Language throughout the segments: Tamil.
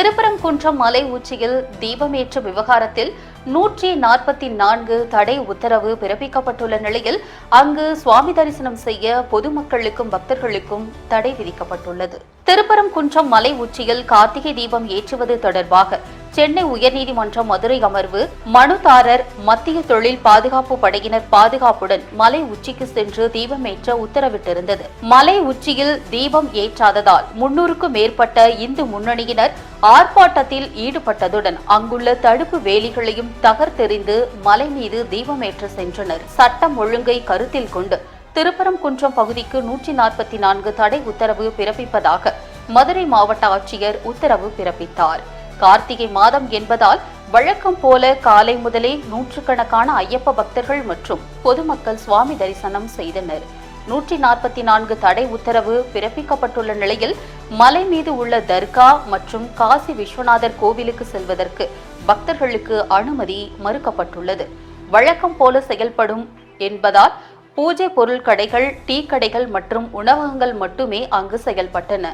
திருப்பரங்குன்றம் மலை உச்சியில் தீபமேற்ற விவகாரத்தில் நூற்றி நாற்பத்தி நான்கு தடை உத்தரவு பிறப்பிக்கப்பட்டுள்ள நிலையில் அங்கு சுவாமி தரிசனம் செய்ய பொதுமக்களுக்கும் பக்தர்களுக்கும் தடை விதிக்கப்பட்டுள்ளது. திருப்பரங்குன்றம் மலை உச்சியில் கார்த்திகை தீபம் ஏற்றுவது தொடர்பாக சென்னை உயர்நீதிமன்ற மதுரை அமர்வு மனுதாரர் மத்திய தொழில் பாதுகாப்பு படையினர் பாதுகாப்புடன் மலை உச்சிக்கு சென்று தீபமேற்ற உத்தரவிட்டிருந்தது. மலை உச்சியில் தீபம் ஏற்றாததால் முன்னூறுக்கும் மேற்பட்ட இந்து முன்னணியினர் ஆர்ப்பாட்டத்தில் ஈடுபட்டதுடன் அங்குள்ள தடுப்பு வேலிகளையும் தகர்த்தெறிந்து மலை மீது தீபமேற்ற சென்றனர். சட்டம் ஒழுங்கை கருத்தில் கொண்டு திருப்பரங்குன்றம் பகுதிக்கு நூற்றி நாற்பத்தி நான்கு தடை உத்தரவு பிறப்பிப்பதாக மதுரை மாவட்ட ஆட்சியர் உத்தரவு பிறப்பித்தார். கார்த்திகை மாதம் என்பதால் வழக்கம் போல காலை முதலே நூற்றுக்கணக்கான ஐயப்ப பக்தர்கள் மற்றும் பொதுமக்கள் சுவாமி தரிசனம் செய்தனர். நூற்றி நாற்பத்தி நான்கு தடை உத்தரவு பிறப்பிக்கப்பட்டுள்ள நிலையில் மலை மீது உள்ள தர்கா மற்றும் காசி விஸ்வநாதர் கோவிலுக்கு செல்வதற்கு பக்தர்களுக்கு அனுமதி மறுக்கப்பட்டுள்ளது. வழக்கம் போல செயல்படும் என்பதால் பூஜை பொருள் கடைகள் டீ கடைகள் மற்றும் உணவகங்கள் மட்டுமே அங்கு செயல்பட்டன.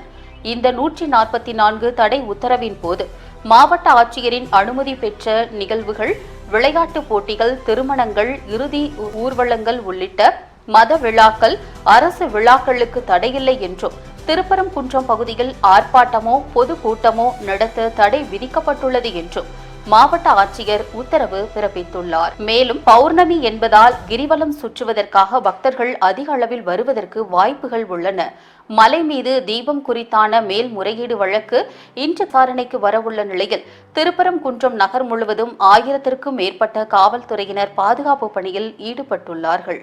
இந்த நூற்றி நாற்பத்தி நான்கு தடை உத்தரவின் போது மாவட்ட ஆட்சியரின் அனுமதி பெற்ற நிகழ்வுகள் விளையாட்டுப் போட்டிகள் திருமணங்கள் இறுதி ஊர்வலங்கள் உள்ளிட்ட மத விழாக்கள் அரசு விழாக்களுக்கு தடையில்லை என்றும் திருப்பரங்குன்றம் பகுதியில் ஆர்ப்பாட்டமோ பொது கூட்டமோ நடத்த தடை விதிக்கப்பட்டுள்ளது என்றும் மாவட்ட ஆட்சியர் உத்தரவு பிறப்பித்துள்ளார். மேலும் பௌர்ணமி என்பதால் கிரிவலம் சுற்றுவதற்காக பக்தர்கள் அதிக அளவில் வருவதற்கு வாய்ப்புகள் உள்ளன. மலை மீது தீபம் குறித்தான மேல்முறையீடு வழக்கு இன்று விசாரணைக்கு வரவுள்ள நிலையில் திருப்பரங்குன்றம் நகர் முழுவதும் ஆயிரத்திற்கும் மேற்பட்ட காவல்துறையினர் பாதுகாப்பு பணியில் ஈடுபட்டுள்ளார்கள்.